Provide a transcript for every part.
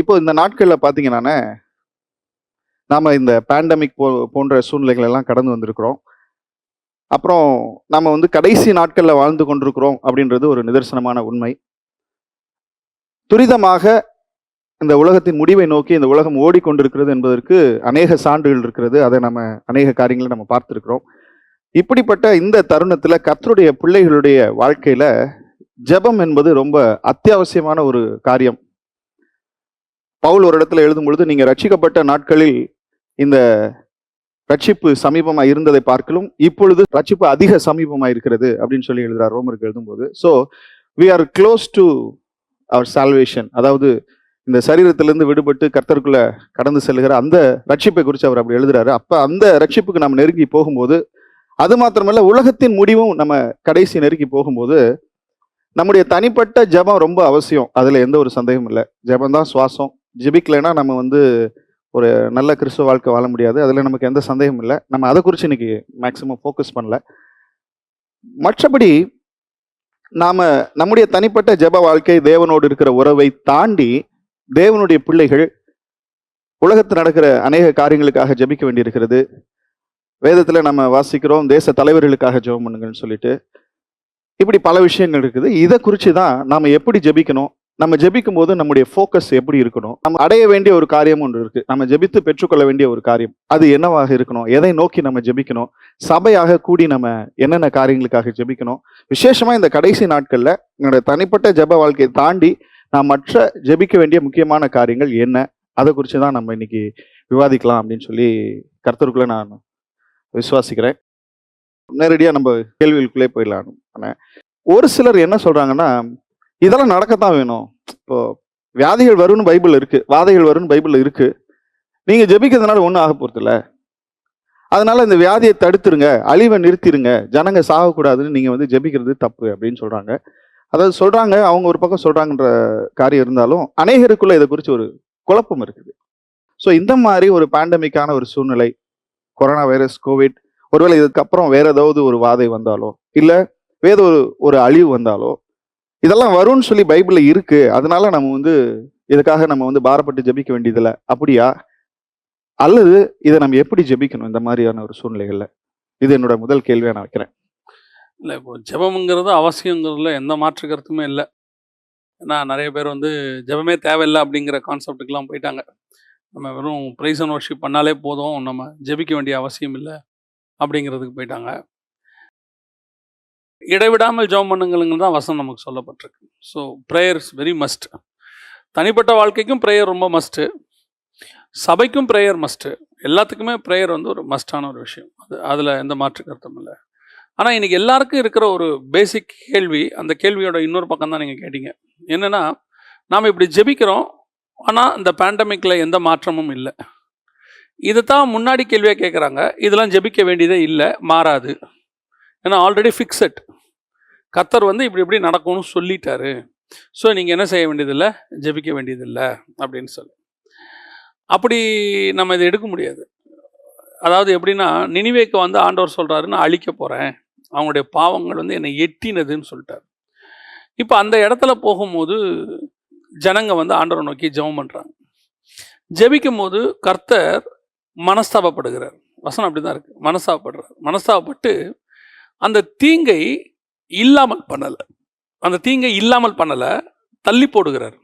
இப்போ இந்த நாட்களில் பார்த்தீங்கன்னா நாம் இந்த பேண்டமிக் போ போன்ற சூழ்நிலைகள் எல்லாம் கடந்து வந்திருக்கிறோம். அப்புறம் நம்ம வந்து கடைசி நாட்களில் வாழ்ந்து கொண்டிருக்கிறோம் அப்படின்றது ஒரு நிதர்சனமான உண்மை. துரிதமாக இந்த உலகத்தின் முடிவை நோக்கி இந்த உலகம் ஓடிக்கொண்டிருக்கிறது என்பதற்கு அநேக சான்றுகள் இருக்கிறது. அதை நம்ம அநேக காரியங்களை நம்ம பார்த்துருக்கிறோம். இப்படிப்பட்ட இந்த தருணத்தில் கத்தருடைய பிள்ளைகளுடைய வாழ்க்கையில் ஜெபம் என்பது ரொம்ப அத்தியாவசியமான ஒரு காரியம். பவுல் ஒரு இடத்துல எழுதும் பொழுது நீங்க ரட்சிக்கப்பட்ட நாட்களில் இந்த ரட்சிப்பு சமீபமா இருந்ததை பார்க்கலும் இப்பொழுது ரட்சிப்பு அதிக சமீபமா இருக்கிறது அப்படின்னு சொல்லி எழுதுறார். ரோமருக்கு எழுதும்போது. So we are close to our salvation அதாவது இந்த சரீரத்திலிருந்து விடுபட்டு கர்த்தருக்குள்ள கடந்து செல்கிற அந்த ரட்சிப்பை குறித்து அவர் அப்படி எழுதுறாரு. அப்போ அந்த ரட்சிப்புக்கு நம்ம நெருங்கி போகும்போது அது மாத்திரமல்ல உலகத்தின் முடிவும் நம்ம கடைசி நெருங்கி போகும்போது நம்முடைய தனிப்பட்ட ஜெபம் ரொம்ப அவசியம். அதில் எந்த ஒரு சந்தேகமும் இல்லை. ஜெபம் தான் சுவாசம். ஜெபிக்கலைன்னா நம்ம வந்து ஒரு நல்ல கிறிஸ்துவ வாழ்க்கை வாழ முடியாது. அதில் நமக்கு எந்த சந்தேகமும் இல்லை. நம்ம அதை குறித்து இன்னைக்கு மேக்ஸிமம் ஃபோக்கஸ் பண்ணல. மற்றபடி நாம் நம்முடைய தனிப்பட்ட ஜெப வாழ்க்கை தேவனோடு இருக்கிற உறவை தாண்டி தேவனுடைய பிள்ளைகள் உலகத்தில் நடக்கிற அநேக காரியங்களுக்காக ஜெபிக்க வேண்டியிருக்கிறது. வேதத்தில் நம்ம வாசிக்கிறோம் தேச தலைவர்களுக்காக ஜெபம் பண்ணுங்கன்னு சொல்லிட்டு. இப்படி பல விஷயங்கள் இருக்குது. இதை குறித்து தான் நாம் எப்படி ஜெபிக்கணும்? நம்ம ஜெபிக்கும் போது நம்முடைய ஃபோக்கஸ் எப்படி இருக்கணும்? நம்ம அடைய வேண்டிய ஒரு காரியம் ஒன்று இருக்கு. நம்ம ஜெபித்து பெற்றுக்கொள்ள வேண்டிய ஒரு காரியம். அது என்னவாக இருக்கணும்? எதை நோக்கி நம்ம ஜெபிக்கணும்? சபையாக கூடி நம்ம என்னென்ன காரியங்களுக்காக ஜெபிக்கணும்? விசேஷமா இந்த கடைசி நாட்கள்ல என்னோட தனிப்பட்ட ஜெப வாழ்க்கையை தாண்டி நான் மற்ற ஜெபிக்க வேண்டிய முக்கியமான காரியங்கள் என்ன? அதை குறித்து தான் நம்ம இன்னைக்கு விவாதிக்கலாம் அப்படின்னு சொல்லி கருத்தருக்குள்ள நான் விசுவாசிக்கிறேன். நேரடியாக நம்ம கேள்விகளுக்குள்ளே போயிடலாம். ஆனால் ஒரு சிலர் என்ன சொல்றாங்கன்னா இதெல்லாம் நடக்கத்தான் வேணும். இப்போ வியாதிகள் வரும்னு பைபிள் இருக்கு. வாதைகள் வரும்னு பைபிள் இருக்கு. நீங்க ஜெபிக்கிறதுனால ஒன்றும் ஆக போறது அதனால இந்த வியாதியை தடுத்துருங்க. அழிவை நிறுத்திடுங்க ஜனங்க சாகக்கூடாதுன்னு நீங்க வந்து ஜெபிக்கிறது தப்பு அப்படின்னு சொல்றாங்க. அதாவது சொல்றாங்க அவங்க ஒரு பக்கம் சொல்றாங்கன்ற காரியம் இருந்தாலும் அநேகருக்குள்ள இதை குறித்து ஒரு குழப்பம் இருக்குது. ஸோ இந்த மாதிரி ஒரு பேண்டமிக்கான ஒரு சூழ்நிலை கொரோனா வைரஸ் கோவிட் ஒருவேளை இதுக்கப்புறம் வேற ஏதாவது ஒரு வாதை வந்தாலோ இல்லை வேற ஒரு ஒரு அழிவு வந்தாலோ இதெல்லாம் வரும்னு சொல்லி பைபிளில் இருக்கு. அதனால நம்ம வந்து இதுக்காக நம்ம வந்து பாரப்பட்டு ஜெபிக்க வேண்டியதில்லை? அப்படியா? அல்லது இதை நம்ம எப்படி ஜெபிக்கணும்? இந்த மாதிரியான ஒரு சூழ்நிலைகளில். இது என்னோட முதல் கேள்வியாக நான் வைக்கிறேன். இல்லை இப்போ ஜெபம்ங்கிறது அவசியங்கிறதுல எந்த மாற்று கருத்துமே இல்லை. ஏன்னா நிறைய பேர் வந்து ஜெபமே தேவையில்லை அப்படிங்கிற கான்செப்டுக்கெலாம் போயிட்டாங்க. நம்ம வெறும் ப்ரைஸ் அண்ட் ஒர்ஷிப் பண்ணாலே போதும். நம்ம ஜெபிக்க வேண்டிய அவசியம் இல்லை அப்படிங்கிறதுக்கு போயிட்டாங்க. இடைவிடாமல் ஜெபம் பண்ணுங்களுங்க தான் வசனம் நமக்கு சொல்லப்பட்டிருக்கு. ஸோ ப்ரேயர்ஸ் வெரி மஸ்ட் தனிப்பட்ட வாழ்க்கைக்கும் ப்ரேயர் ரொம்ப மஸ்ட்டு சபைக்கும் ப்ரேயர் மஸ்ட்டு எல்லாத்துக்குமே ப்ரேயர் வந்து ஒரு மஸ்டான ஒரு விஷயம். அது அதில் எந்த மாற்று கருத்தும் இல்லை. ஆனால் இன்றைக்கி எல்லாருக்கும் இருக்கிற ஒரு பேசிக் கேள்வி அந்த கேள்வியோட இன்னொரு பக்கம் தான் நீங்கள் கேட்டீங்க. என்னென்னா நாம் இப்படி ஜெபிக்கிறோம் ஆனால் இந்த பேண்டமிக்கில் எந்த மாற்றமும் இல்லை. இதை தான் முன்னாடி கேள்வியாக கேட்குறாங்க இதெல்லாம் ஜெபிக்க வேண்டியதே இல்லை மாறாது. ஏன்னா ஆல்ரெடி ஃபிக்ஸட் கத்தர் வந்து இப்படி இப்படி நடக்கும்னு சொல்லிட்டாரு. ஸோ நீங்கள் என்ன செய்ய வேண்டியதில்லை? ஜெபிக்க வேண்டியதில்லை அப்படின்னு சொல்லி. அப்படி நம்ம இதை எடுக்க முடியாது. அதாவது எப்படின்னா நினைவேக்கு வந்து ஆண்டவர் சொல்கிறாரு நான் அழிக்க போகிறேன் அவங்களுடைய பாவங்கள் வந்து என்னை எட்டினதுன்னு சொல்லிட்டார். இப்போ அந்த இடத்துல போகும்போது ஜனங்க வந்து ஆண்டவரை நோக்கி ஜெபம் பண்ணுறாங்க ஜெபிக்கும் போது கர்த்தர் மனஸ்தாபப்படுகிறார். வசனம் அப்படி தான் இருக்குது மனஸ்தாபப்படுறார். மனஸ்தாபப்பட்டு அந்த தீங்கை இல்லாமல் பண்ணலை. அந்த தீங்கை இல்லாமல் பண்ணலை தள்ளி போடுகிறார்.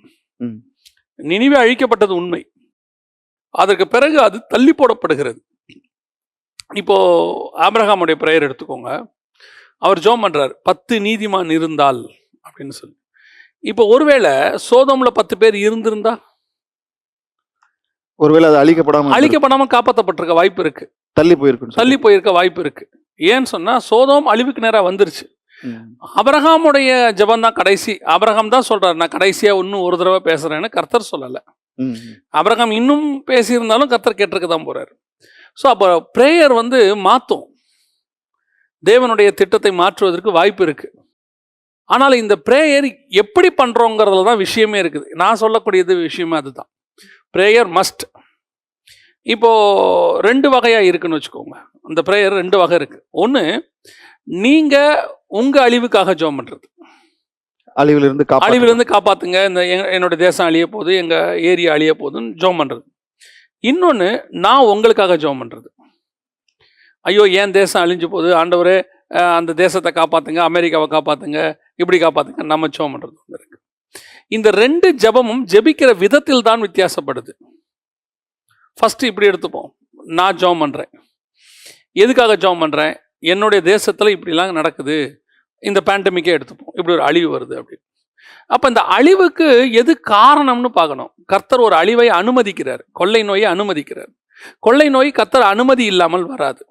நினைவே அழிக்கப்பட்டது உண்மை. அதற்கு பிறகு அது தள்ளி போடப்படுகிறது. இப்போ ஆபிரகாமுடைய பிரேயர் எடுத்துக்கோங்க. அவர் ஜோம் பண்றார் பத்து நீதிமான் இருந்தால் அப்படின்னு சொல்லி. இப்போ ஒருவேளை சோதோம்ல பத்து பேர் இருந்திருந்தா? ஒருவேளை அது அழிக்கப்படாம இருந்திருக்கும். அழிக்கப்படாம காப்பாற்றப்பட்டிருக்க வாய்ப்பு இருக்கு. தள்ளி போயிருக்கும் தள்ளி போயிருக்க வாய்ப்பு இருக்கு. ஏன்னு சொன்னா சோதோம் அழிவுக்கு நேரா வந்துருச்சு. அபிரகாமுடைய ஜெபம் தான் கடைசி. அபிரகாம் தான் சொல்றாரு நான் கடைசியா இன்னும் ஒரு தடவை பேசுறேன்னு கர்த்தர் சொல்லல. அபிரகாம் இன்னும் பேசியிருந்தாலும் கர்த்தர் கேட்டிருக்க தான் போறாரு. ஸோ அப்போ ப்ரேயர் வந்து மாற்றும் தேவனுடைய திட்டத்தை மாற்றுவதற்கு வாய்ப்பு இருக்கு. ஆனால் இந்த ப்ரேயர் எப்படி பண்றோங்கிறதுல தான் விஷயமே இருக்குது. நான் சொல்லக்கூடியது விஷயமே அதுதான். ப்ரேயர் மஸ்ட் இப்போ ரெண்டு வகையா இருக்குன்னு வச்சுக்கோங்க. அந்த ப்ரேயர் ரெண்டு வகை இருக்கு. ஒன்று நீங்க உங்க அழிவுக்காக ஜெபம் பண்றது. அழிவிலிருந்து அழிவிலிருந்து காப்பாத்துங்க. இந்த என்னோட தேசம் அழிய போகுது எங்க ஏரியா அழிய போகுதுன்னு ஜோம் பண்றது. இன்னொன்னு நான் உங்களுக்காக ஜோம் பண்றது. ஐயோ ஏன் தேசம் அழிஞ்சு போகுது ஆண்டவரே அந்த தேசத்தை காப்பாத்துங்க அமெரிக்காவை காப்பாத்துங்க இப்படி காப்பாத்துங்க நம்ம ஜோம் பண்றது ஒண்ணு இருக்கு. இந்த ரெண்டு ஜெபமும் ஜெபிக்கிற விதத்தில் தான் வித்தியாசப்படுது. ஃபர்ஸ்ட் இப்படி எடுத்துப்போம். நான் ஜோம் பண்றேன். எதுக்காக ஜோம் பண்ணுறேன் என்னுடைய தேசத்தில் இப்படிலாம் நடக்குது. இந்த பேண்டமிக்கே எடுத்துப்போம். இப்படி ஒரு அழிவு வருது அப்படி அப்போ இந்த அழிவுக்கு எது காரணம்னு பார்க்கணும். கர்த்தர் ஒரு அழிவை அனுமதிக்கிறார். கொள்ளை நோயை அனுமதிக்கிறார். கொள்ளை நோய் கர்த்தர் அனுமதி இல்லாமல் வராது.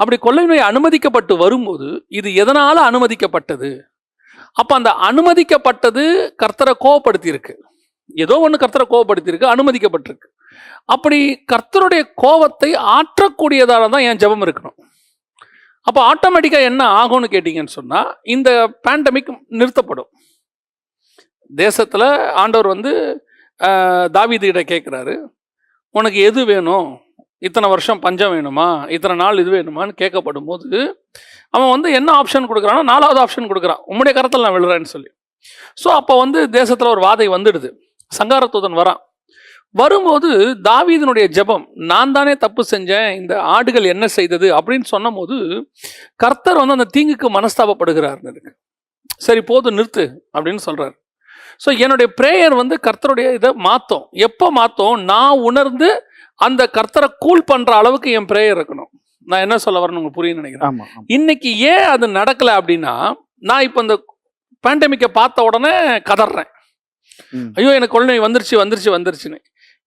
அப்படி கொள்ளை நோய் அனுமதிக்கப்பட்டு வரும்போது இது எதனால் அனுமதிக்கப்பட்டது? அப்போ அந்த அனுமதிக்கப்பட்டது கர்த்தரை கோவப்படுத்தியிருக்கு. ஏதோ ஒன்று கர்த்தரை கோபப்படுத்திருக்கு அனுமதிக்கப்பட்டிருக்கு. அப்படி கர்த்தருடைய கோவத்தை ஆற்றக்கூடியதால தான் என் ஜெபம் இருக்கணும். அப்போ ஆட்டோமேட்டிக்காக என்ன ஆகும்னு கேட்டிங்கன்னு சொன்னால் இந்த பேண்டமிக் நிறுத்தப்படும். தேசத்தில் ஆண்டவர் வந்து தாவிதிகிட்ட கேட்குறாரு உனக்கு எது வேணும்? இத்தனை வருஷம் பஞ்சம் வேணுமா? இத்தனை நாள் இது வேணுமான்னு கேட்கப்படும் போது அவன் வந்து என்ன ஆப்ஷன் கொடுக்குறான்னா நாலாவது ஆப்ஷன் கொடுக்குறான். உம்முடைய கரத்தில் நான் விழுறேன்னு சொல்லி. ஸோ அப்போ வந்து தேசத்தில் ஒரு வாதை வந்துடுது. சங்காரத்தூதன் வரான். வரும்போது தாவீதினுடைய ஜெபம் நான் தானே தப்பு செஞ்சேன் இந்த ஆடுகள் என்ன செய்தது? அப்படின்னு சொன்னபோது கர்த்தர் வந்து அந்த தீங்குக்கு மனஸ்தாபப்படுகிறார்னு இருக்கு சரி போதும் நிறுத்து அப்படின்னு சொல்றாரு. ஸோ என்னுடைய ப்ரேயர் வந்து கர்த்தருடைய இதை மாற்றும் எப்போ மாற்றும் நான் உணர்ந்து அந்த கர்த்தரை கூல் பண்ற அளவுக்கு என் ப்ரேயர் இருக்கணும். நான் என்ன சொல்ல வரேன்னு உங்களுக்கு புரியும்னு நினைக்கிறேன். இன்னைக்கு ஏன் அது நடக்கல அப்படின்னா நான் இப்போ இந்த பேண்டமிக்கை பார்த்த உடனே கதறேன். ஐயோ எனக்கு குழந்தை வந்துருச்சு வந்துருச்சு வந்துருச்சுன்னு.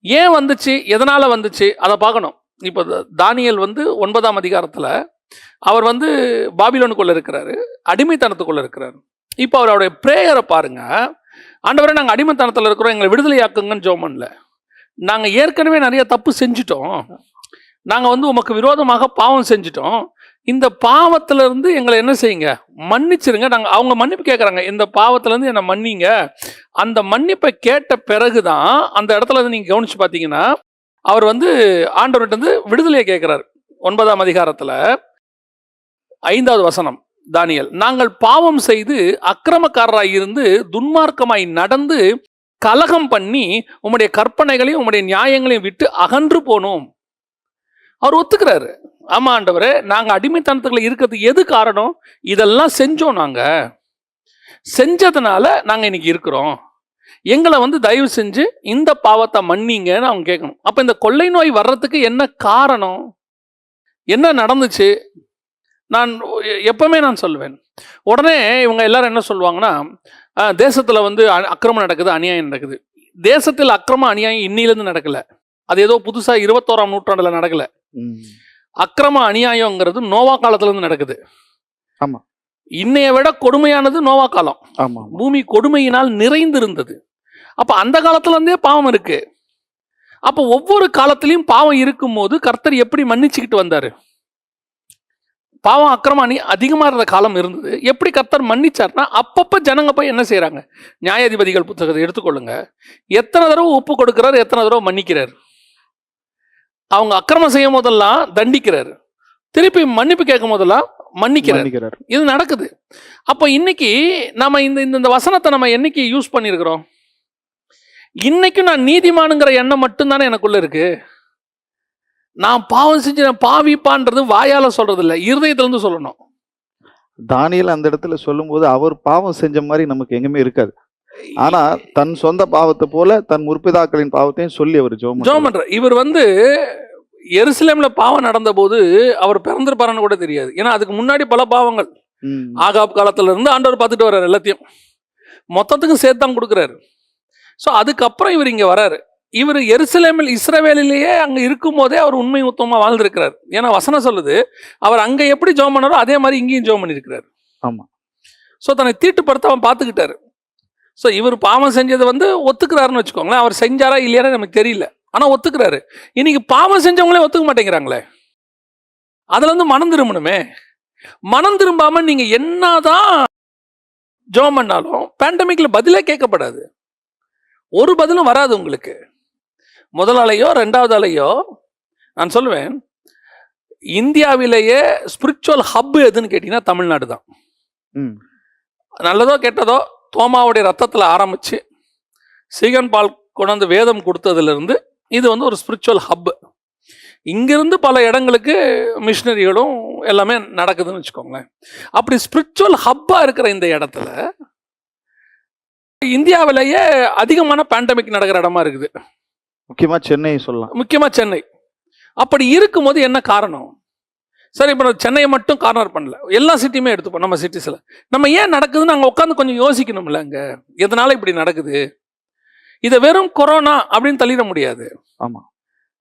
ஏன் வந்துச்சு எதனால் வந்துச்சு அதை பார்க்கணும். இப்போ த- வந்து ஒன்பதாம் அதிகாரத்தில் அவர் வந்து பாபிலோனுக்குள்ளே இருக்கிறாரு அடிமைத்தனத்துக்குள்ளே இருக்கிறாரு. இப்போ அவருடைய ப்ரேயரை பாருங்க. ஆண்டவரை நாங்கள் அடிமைத்தனத்தில் இருக்கிறோம் எங்களை விடுதலையாக்குங்கன்னு ஜோம் பண்ணல நாங்கள் ஏற்கனவே நிறைய தப்பு செஞ்சுட்டோம். நாங்கள் வந்து உமக்கு விரோதமாக பாவம் செஞ்சுட்டோம். இந்த பாவத்திலிருந்து எங்களை என்ன செய்யுங்க? மன்னிச்சிருங்க. நாங்கள் அவங்க மன்னிப்பு கேட்குறாங்க இந்த பாவத்திலேருந்து என்னை மன்னிங்க. அந்த மன்னிப்பை கேட்ட பிறகு தான் அந்த இடத்துல இருந்து நீங்கள் கவனிச்சு பார்த்தீங்கன்னா அவர் வந்து ஆண்டவர்கிட்ட வந்து விடுதலையை கேட்குறாரு ஒன்பதாம் அதிகாரத்தில் ஐந்தாவது வசனம் தானியல். நாங்கள் பாவம் செய்து அக்கிரமக்காரராக இருந்து துன்மார்க்கமாய் நடந்து கலகம் பண்ணி உம்முடைய கற்பனைகளையும் உம்முடைய நியாயங்களையும் விட்டு அகன்று போனோம். அவர் ஒத்துக்கிறாரு. ஆமா ஆண்டவர் நாங்க அடிமைத்தனத்துக்குள்ள இருக்கிறது எது காரணம்? இதெல்லாம் செஞ்சோம் நாங்க. செஞ்சதுனால நாங்க இன்னைக்கு இருக்கிறோம். எங்களை வந்து தயவு செஞ்சு இந்த பாவத்தை மன்னிங்கன்னு அவங்க கேட்கணும். அப்ப இந்த கொள்ளை நோய் வர்றதுக்கு என்ன காரணம்? என்ன நடந்துச்சு? நான் எப்பவுமே நான் சொல்லுவேன். உடனே இவங்க எல்லாரும் என்ன சொல்லுவாங்கன்னா தேசத்தில் வந்து அ- அக்கிரமம் நடக்குது அநியாயம் நடக்குது. தேசத்தில் அக்கிரம அநியாயம் இன்னிலேருந்து நடக்கல. அது ஏதோ புதுசாக இருபத்தோராம் நூற்றாண்டில் நடக்கலை. அக்கிரம அநியாயங்கிறது நோவா காலத்துல இருந்து நடக்குது. ஆமா. இன்னைய விட கொடுமையானது நோவா காலம். ஆமா ஆமா. பூமி கொடுமையினால் நிறைந்திருந்தது. அப்ப அந்த காலத்துல இருந்தே பாவம் இருக்கு. அப்ப ஒவ்வொரு காலத்திலையும் பாவம் இருக்கும்போது கர்த்தர் எப்படி மன்னிச்சுக்கிட்டு வந்தாரு? பாவம் அக்கிரமம் அணி அதிகமா இருந்த காலம் இருந்தது. எப்படி கர்த்தர் மன்னிச்சார்னா அப்பப்ப ஜனங்க போய் என்ன செய்றாங்க? நியாயாதிபதிகள் புத்தகத்தை எடுத்துக்கொள்ளுங்க. எத்தனை தடவை ஒப்பு கொடுக்கிறார் எத்தனை தடவை மன்னிக்கிறார்? அவங்க அக்கிரமம் செய்யும் போதெல்லாம் தண்டிக்கிறார். திருப்பி மன்னிப்பு கேட்கும் போதெல்லாம் மன்னிக்கிறார். இது நடக்குது. அப்போ இன்னைக்கு நம்ம இந்த இந்த வசனத்தை நம்ம என்னைக்கு யூஸ் பண்ணியிருக்கிறோம்? இன்னைக்கும் நான் நீதிமானுங்கிற எண்ணம் மட்டும்தானே எனக்குள்ள இருக்கு. நான் பாவம் செஞ்சு நான் பாவிப்பான்றது வாயால சொல்றது இல்ல இருதயத்துல இருந்து சொல்லணும். தானியல் அந்த இடத்துல சொல்லும்போது அவர் பாவம் செஞ்ச மாதிரி நமக்கு எங்குமே இருக்காது. ஆனா தன் சொந்த பாவத்தை போல தன் முற்பிதாக்களின் பாவத்தையும் சொல்லி அவர் ஜோம் ஜோம் பண்ற இவர் வந்து எருசலேம்ல பாவம் நடந்த போது அவர் பிறந்திருப்பாருன்னு கூட தெரியாது. ஏன்னா அதுக்கு முன்னாடி பல பாவங்கள். ஆகாப் காலத்துல இருந்து ஆண்டவர் பார்த்துட்டு வர்றாரு எல்லாத்தையும். மொத்தத்துக்கும் சேர்த்து தான் கொடுக்குறாரு. ஸோ அதுக்கப்புறம் இவர் இங்க வராரு இவர் எருசலேமில் இஸ்ரவேலிலேயே அங்க இருக்கும் போதே அவர் உண்மை உத்தமமா வாழ்ந்திருக்கிறார். ஏன்னா வசனம் சொல்லுது அவர் அங்க எப்படி ஜோம் பண்ணாரோ அதே மாதிரி இங்கேயும் ஜோம் பண்ணியிருக்கிறார். ஆமா. ஸோ தன்னை தீட்டுப்படுத்த அவன் பார்த்துக்கிட்டாரு. ஸோ இவர் பாவம் செஞ்சதை வந்து ஒத்துக்கிறாருன்னு வச்சுக்கோங்களேன். அவர் செஞ்சாரா இல்லையான்னு நமக்கு தெரியல. ஆனா ஒத்துக்கிறாரு. இன்னைக்கு பாவம் செஞ்சவங்களே ஒத்துக்க மாட்டேங்கிறாங்களே. அதுல இருந்து மனம் திரும்பணுமே. மனம் திரும்பாம நீங்க என்னதான் ஜோம் பண்ணாலும் பேண்டமிக்ல பதிலே கேட்கப்படாது. ஒரு பதிலும் வராது உங்களுக்கு. முதல் அலையோ ரெண்டாவது அலையோ நான் சொல்லுவேன் இந்தியாவிலேயே ஸ்பிரிச்சுவல் ஹப் எதுன்னு கேட்டிங்கன்னா தமிழ்நாடு தான். ம். நல்லதோ கெட்டதோ தோமாவுடைய ரத்தத்தில் ஆரம்பிச்சு சீகன் பால் கொண்டாந்து வேதம் கொடுத்ததுலேருந்து இது வந்து ஒரு ஸ்பிரிச்சுவல் ஹப் இங்கிருந்து பல இடங்களுக்கு மிஷினரிகளும் எல்லாமே நடக்குதுன்னு வச்சுக்கோங்களேன். அப்படி ஸ்பிரிச்சுவல் ஹப்பாக இருக்கிற இந்த இடத்துல இந்தியாவிலேயே அதிகமான பேண்டமிக் நடக்கிற இடமா இருக்குது. முக்கியமா சென்னை சொல்லலாம். முக்கியமாக சென்னை. அப்படி இருக்கும்போது என்ன காரணம்? சரி இப்போ நான் சென்னையை மட்டும் கார்னர் பண்ணல. எல்லா சிட்டியுமே எடுத்துப்போம் நம்ம சிட்டிஸில் நம்ம ஏன் நடக்குதுன்னு அங்கே உட்காந்து கொஞ்சம் யோசிக்கணும்ல அங்கே. எதனால இப்படி நடக்குது? இதை வெறும் கொரோனா அப்படின்னு தள்ளிட முடியாது. ஆமா.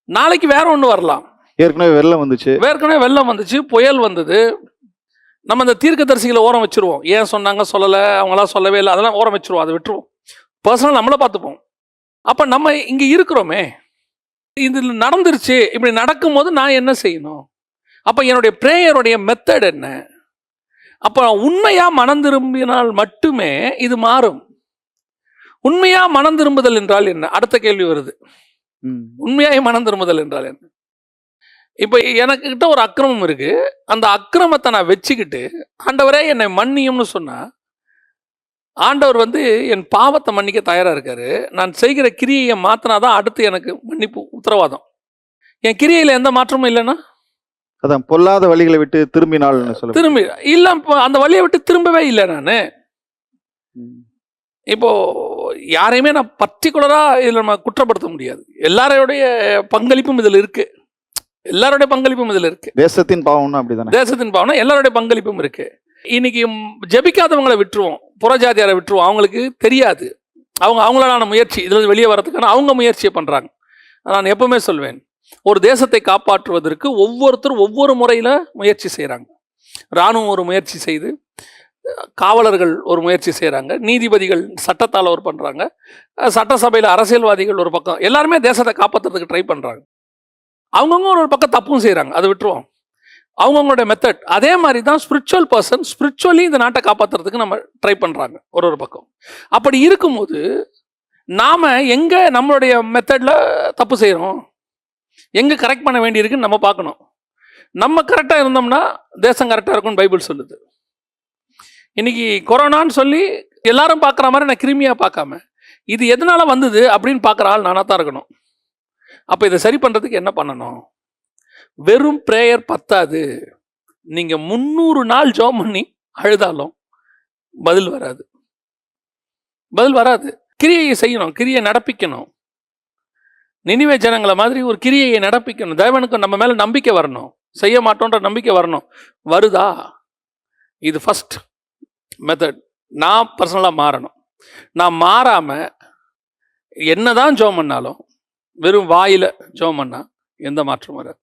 நாளைக்கு வேற ஒன்று வரலாம். ஏற்கனவே வெள்ளம் வந்துச்சு. ஏற்கனவே வெள்ளம் வந்துச்சு புயல் வந்தது. நம்ம இந்த தீர்க்கதரிசிகளை ஓரம் வச்சிருவோம். ஏன் சொன்னாங்க சொல்லலை அவங்களாம் சொல்லவே இல்லை அதெல்லாம் ஓரம் வச்சிருவோம் அதை விட்டுருவோம். பர்சனல் நம்மள பார்த்துப்போம். அப்போ நம்ம இங்கே இருக்கிறோமே. இதில் நடந்துருச்சு இப்படி நடக்கும்போது நான் என்ன செய்யணும்? அப்போ என்னுடைய ப்ரேயருடைய மெத்தட் என்ன? அப்போ உண்மையா மனம் திரும்பினால் மட்டுமே இது மாறும். உண்மையா மனம் திரும்புதல் என்றால் என்ன? அடுத்த கேள்வி வருது. ம். உண்மையாய் மனம் திரும்புதல் என்றால் என்ன? இப்போ எனக்கு கிட்ட ஒரு அக்கிரமம் இருக்கு. அந்த அக்கிரமத்தை நான் வச்சுக்கிட்டு ஆண்டவரே என்னை மன்னியும்னு சொன்னா ஆண்டவர் வந்து என் பாவத்தை மன்னிக்க தயாரா இருக்காரு. நான் செய்கிற கிரியையை மாத்தினாதான் அடுத்து எனக்கு மன்னிப்பு உத்தரவாதம். என் கிரியையில எந்த மாற்றமும் இல்லைன்னா? அதான் பொல்லாத வழிகளை விட்டு திரும்பினாள்னு சொல்லுங்க திரும்பி இல்ல அந்த வழியை விட்டு திரும்பவே இல்லை நான். இப்போ யாரையுமே நான் பர்டிகுலரா இதில் நம்ம குற்றப்படுத்த முடியாது. எல்லாரோடைய பங்களிப்பும் இதில் இருக்கு. எல்லாருடைய பங்களிப்பும் இதில் இருக்கு. தேசத்தின் பாவம்னா அப்படிதானே? தேசத்தின் பாவனை எல்லாருடைய பங்களிப்பும் இருக்கு. இன்னைக்கு ஜெபிக்காதவங்களை விட்டுருவோம். புறஜாதியாரை விட்டுருவோம். அவங்களுக்கு தெரியாது. அவங்க அவங்களான முயற்சி இதுல வெளியே வரதுக்கான அவங்க முயற்சியை பண்றாங்க. நான் எப்பவுமே சொல்வேன் ஒரு தேசத்தை காப்பாற்றுவதற்கு ஒவ்வொருத்தரும் ஒவ்வொரு முறையில் முயற்சி செய்கிறாங்க இராணுவம் ஒரு முயற்சி செய்து காவலர்கள் ஒரு முயற்சி செய்கிறாங்க நீதிபதிகள் சட்டத்தால் ஒரு பண்ணுறாங்க சட்டசபையில் அரசியல்வாதிகள் ஒரு பக்கம் எல்லாருமே தேசத்தை காப்பாற்றுறதுக்கு ட்ரை பண்ணுறாங்க அவங்கவுங்க ஒரு பக்கம் தப்பும் செய்கிறாங்க அதை விட்டுருவோம். அவங்கவுங்களோட மெத்தட் அதே மாதிரி தான் ஸ்பிரிச்சுவல் பர்சன் ஸ்பிரிச்சுவலி இந்த நாட்டை காப்பாற்றுறதுக்கு நம்ம ட்ரை பண்ணுறாங்க ஒரு ஒரு பக்கம். அப்படி இருக்கும்போது நாம் எங்கே நம்மளுடைய மெத்தடில் தப்பு செய்கிறோம் எங்கே கரெக்ட் பண்ண வேண்டியிருக்குன்னு நம்ம பார்க்கணும். நம்ம கரெக்டாக இருந்தோம்னா தேசம் கரெக்டாக இருக்கும்னு பைபிள் சொல்லுது. இன்னைக்கு கொரோனான்னு சொல்லி எல்லாரும் பார்க்குற மாதிரி நான் கிருமியாக பார்க்காம இது எதனால் வந்தது அப்படின்னு பார்க்குற ஆள் நானாக தான் இருக்கணும். அப்போ இதை சரி பண்ணுறதுக்கு என்ன பண்ணணும்? வெறும் ப்ரேயர் பத்தாது. நீங்கள் முந்நூறு நாள் ஜோம் பண்ணி அழுதாலும் பதில் வராது. பதில் வராது. கிரியையை செய்யணும். கிரியை நடப்பிக்கணும். நினைவே ஜனங்களை மாதிரி ஒரு கிரியையை நடப்பிக்கணும். தேவனுக்கு நம்ம மேலே நம்பிக்கை வரணும். செய்ய மாட்டோன்ற நம்பிக்கை வரணும். வருதா? இது ஃபஸ்ட் மெத்தட் நான் பர்சனலாக மாறணும். நான் மாறாமல் என்னதான் ஜோம் பண்ணாலும் வெறும் வாயில் ஜோம் பண்ணால் எந்த மாற்றமும் வராது.